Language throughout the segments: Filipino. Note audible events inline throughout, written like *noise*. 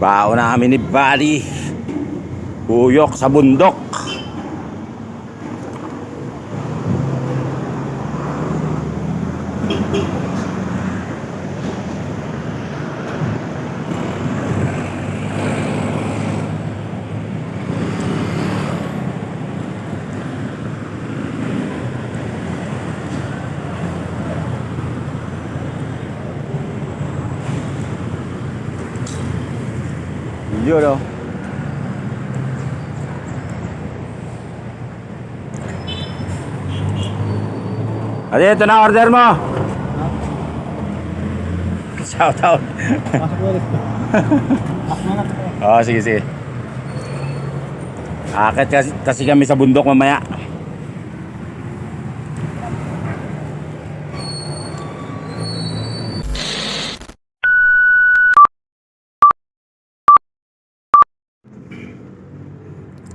Bao namin ni Bali. Buyok sa bundok. Yun o. Ate, ito na order mo. *laughs* Shout out. *laughs* Oo, sige, sige. Akit kasi, kasi kami sa bundok mamaya.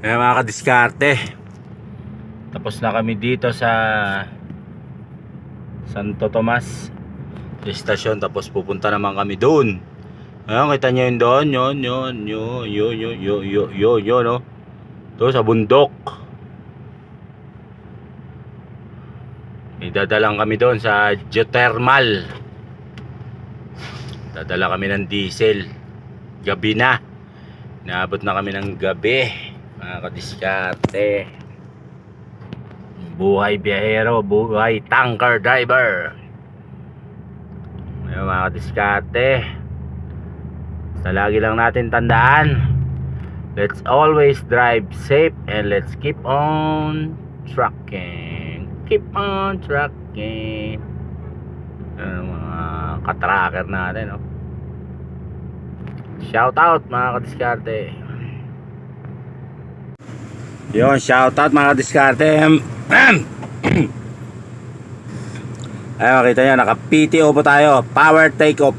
Kaya mga kadiskarte. Tapos na kami dito sa Santo Tomas estasyon tapos pupunta naman kami doon. Ayun, kita niyo yun doon, yun, yun, yun, yun, yun, yun, yun, yun, yun, no? Doon sa bundok. Idadalang kami doon sa geothermal. Dadala kami ng diesel. Gabi na. Naabot na kami ng gabi. Mga kadiskarte. Buhay biyahero, buhay tanker driver. Ayun mga kadiskarte. Basta lagi lang natin tandaan. Let's always drive safe and let's keep on trucking. Keep on trucking. Ayun, mga katracker natin, no? Shout out mga kadiskarte. Yun, shout out mga kadiskarte. Ay, *clears throat* makita nyo, naka PTO po tayo. Power take off.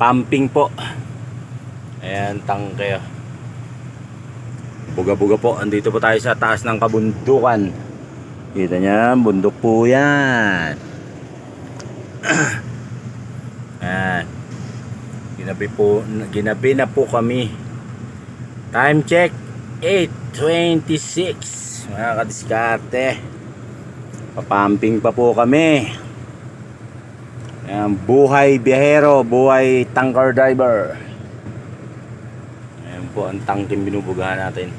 Pumping po. Ayan, tangke. Buga-buga po. Andito po tayo sa taas ng kabundukan. Kita nyo, bundok po yan. *clears throat* Ayan. Ginabi po, ginabi na po kami. Time check 8:26. Mga kadiskarte. Papamping pa po kami. Ayan, buhay biyahero, buhay tanker driver. Ayan po ang tangking binubugahan natin.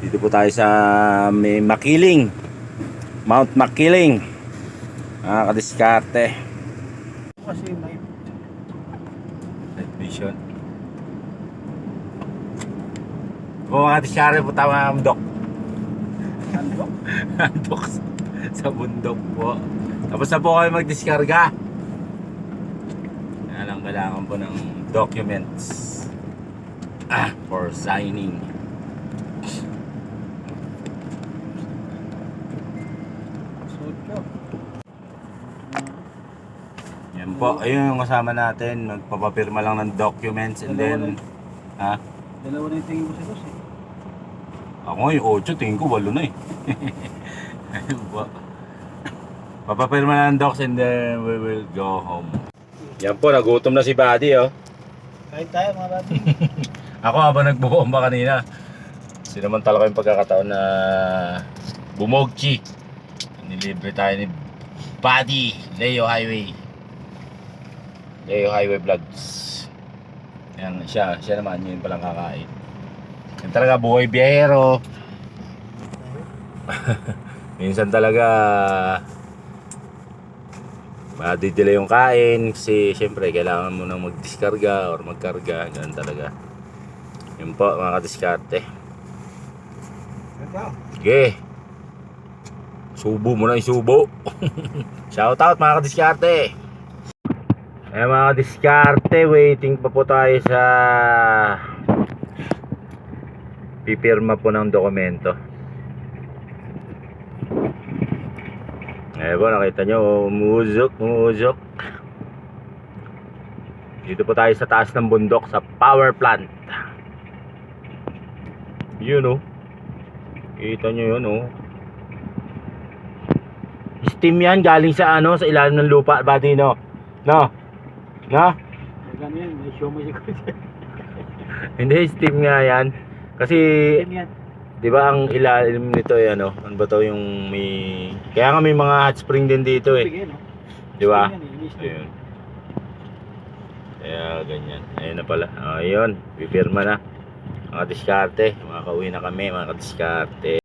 Dito po tayo sa may Makiling. Mount Makiling. Mga kadiskarte. Kasi may Night vision. Po mga kadiskarte po tama ang dok. handok. Dok *laughs* sa- bundok po. Tapos na po kami magdiskarga. Kaya lang kailangan po ng documents ah, for signing. Yan po, ayun yung kasama natin. Magpapapirma lang ng documents and then... Ha? Dalawa na yung tingin ko si Boss eh. Ako ngayon, 8, tingin ko 8 na eh. *laughs* Papapirma lang ng docs and then we will go home. Yan po, nagutom na si Buddy oh. Kahit tayo mga babi. *laughs* Ako habang nagbubomba kanina, sinamantala ko yung pagkakataon na bumogchi. Nilibre tayo ni Buddy, Leo Highway. Leo Highway Vlogs. Yan, siya, siya naman, yun palang kakain. Yan talaga, buhay biyahero. *laughs* Minsan talaga, madidila yung kain kasi syempre kailangan mo nang magdiskarga or magkarga. Ganun talaga. Yun po mga kadiskarte. Sige. Subo mo na yung subo. *laughs* Shout out mga kadiskarte. Eh mga kadiskarte waiting pa po tayo sa pipirma po ng dokumento Eh po, nakita nyo, umuzok, umuzok. Dito po tayo sa taas ng bundok sa power plant. Yun oh. Kita nyo yun oh. Steam yan galing sa ano, sa ilalim ng lupa, buddy no? No? No? Hindi, steam nga yan. Kasi, di ba ang ilalim nito ay ano, ano ba to yung may... Kaya nga may mga hot spring din dito eh. No? Di ba? Eh. Ayun. Kaya ganyan. Ayun na pala. Ayun, pipirma na. Mga diskarte. Mga kauwi na kami, mga kadiskarte.